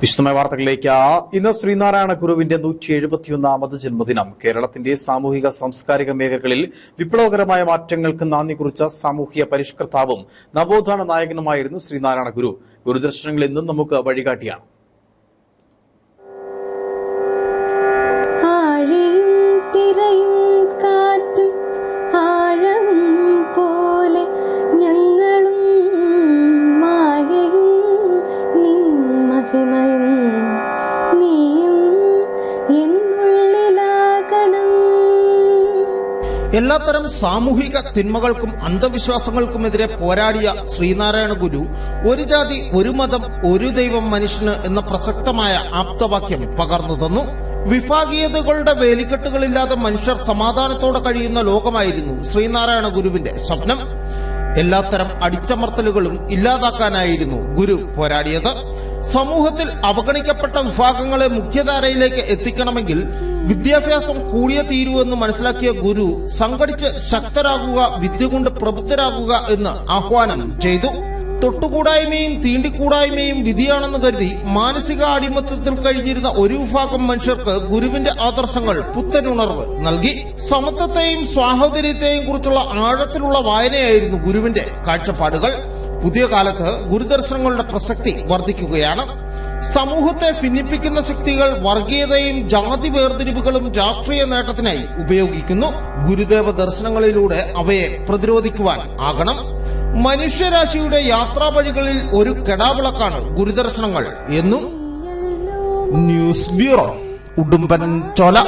വിശദമായ വാർത്തകളിലേക്ക് ഇന്ന് ശ്രീനാരായണ ഗുരുവിന്റെ നൂറ്റി എഴുപത്തിയൊന്നാമത് ജന്മദിനം. കേരളത്തിന്റെ സാമൂഹിക സാംസ്കാരിക മേഖലകളിൽ വിപ്ലവകരമായ മാറ്റങ്ങൾക്ക് നാന്ദി കുറിച്ച സാമൂഹ്യ പരിഷ്കർത്താവും നവോത്ഥാന നായകനുമായിരുന്നു ശ്രീനാരായണ ഗുരു. ഗുരുദർശനങ്ങൾ നിന്നും നമുക്ക് വഴികാട്ടിയാണ്. എല്ലാത്തരം സാമൂഹിക തിന്മകൾക്കും അന്ധവിശ്വാസങ്ങൾക്കുമെതിരെ പോരാടിയ ശ്രീനാരായണ ഗുരു ഒരു ജാതി ഒരു മതം ഒരു ദൈവം മനുഷ്യന് എന്ന പ്രസക്തമായ ആപ്തവാക്യം പകർന്നു തന്നു. വിഭാഗീയതകളുടെ വേലിക്കെട്ടുകളില്ലാതെ മനുഷ്യർ സമാധാനത്തോടെ കഴിയുന്ന ലോകമായിരുന്നു ശ്രീനാരായണ ഗുരുവിന്റെ സ്വപ്നം. എല്ലാത്തരം അടിച്ചമർത്തലുകളും ഇല്ലാതാക്കാനായിരുന്നു ഗുരു പോരാടിയത്. സമൂഹത്തിൽ അവഗണിക്കപ്പെട്ട വിഭാഗങ്ങളെ മുഖ്യധാരയിലേക്ക് എത്തിക്കണമെങ്കിൽ വിദ്യാഭ്യാസം കൂടിയ തീരുവെന്ന് മനസ്സിലാക്കിയ ഗുരു സംഘടിച്ച് ശക്തരാകുക വിദ്യ കൊണ്ട് പ്രബുദ്ധരാകുക എന്ന് ആഹ്വാനം ചെയ്തു. തൊട്ടുകൂടായ്മയും തീണ്ടിക്കൂടായ്മയും വിധിയാണെന്ന് കരുതി മാനസിക അടിമത്തത്തിൽ കഴിഞ്ഞിരുന്ന ഒരു വിഭാഗം മനുഷ്യർക്ക് ഗുരുവിന്റെ ആദർശങ്ങൾ പുത്തനുണർവ് നൽകി. സമത്വത്തെയും സ്വാഹോദര്യത്തെയും കുറിച്ചുള്ള ആഴത്തിലുള്ള വായനയായിരുന്നു ഗുരുവിന്റെ കാഴ്ചപ്പാടുകൾ. പുതിയ കാലത്ത് ഗുരുദർശനങ്ങളുടെ പ്രസക്തി വർദ്ധിക്കുകയാണ്. സമൂഹത്തെ ഭിന്നിപ്പിക്കുന്ന ശക്തികൾ വർഗീയതയും ജാതി വേർതിരിവുകളും രാഷ്ട്രീയ നേട്ടത്തിനായി ഉപയോഗിക്കുന്നു. ഗുരുദേവ ദർശനങ്ങളിലൂടെ അവയെ പ്രതിരോധിക്കുവാൻ ആകണം. മനുഷ്യരാശിയുടെ യാത്രാ വഴികളിൽ ഒരു കെടാവിളക്കാണ് ഗുരുദർശനങ്ങൾ എന്നും. News bureau Udumban Chola.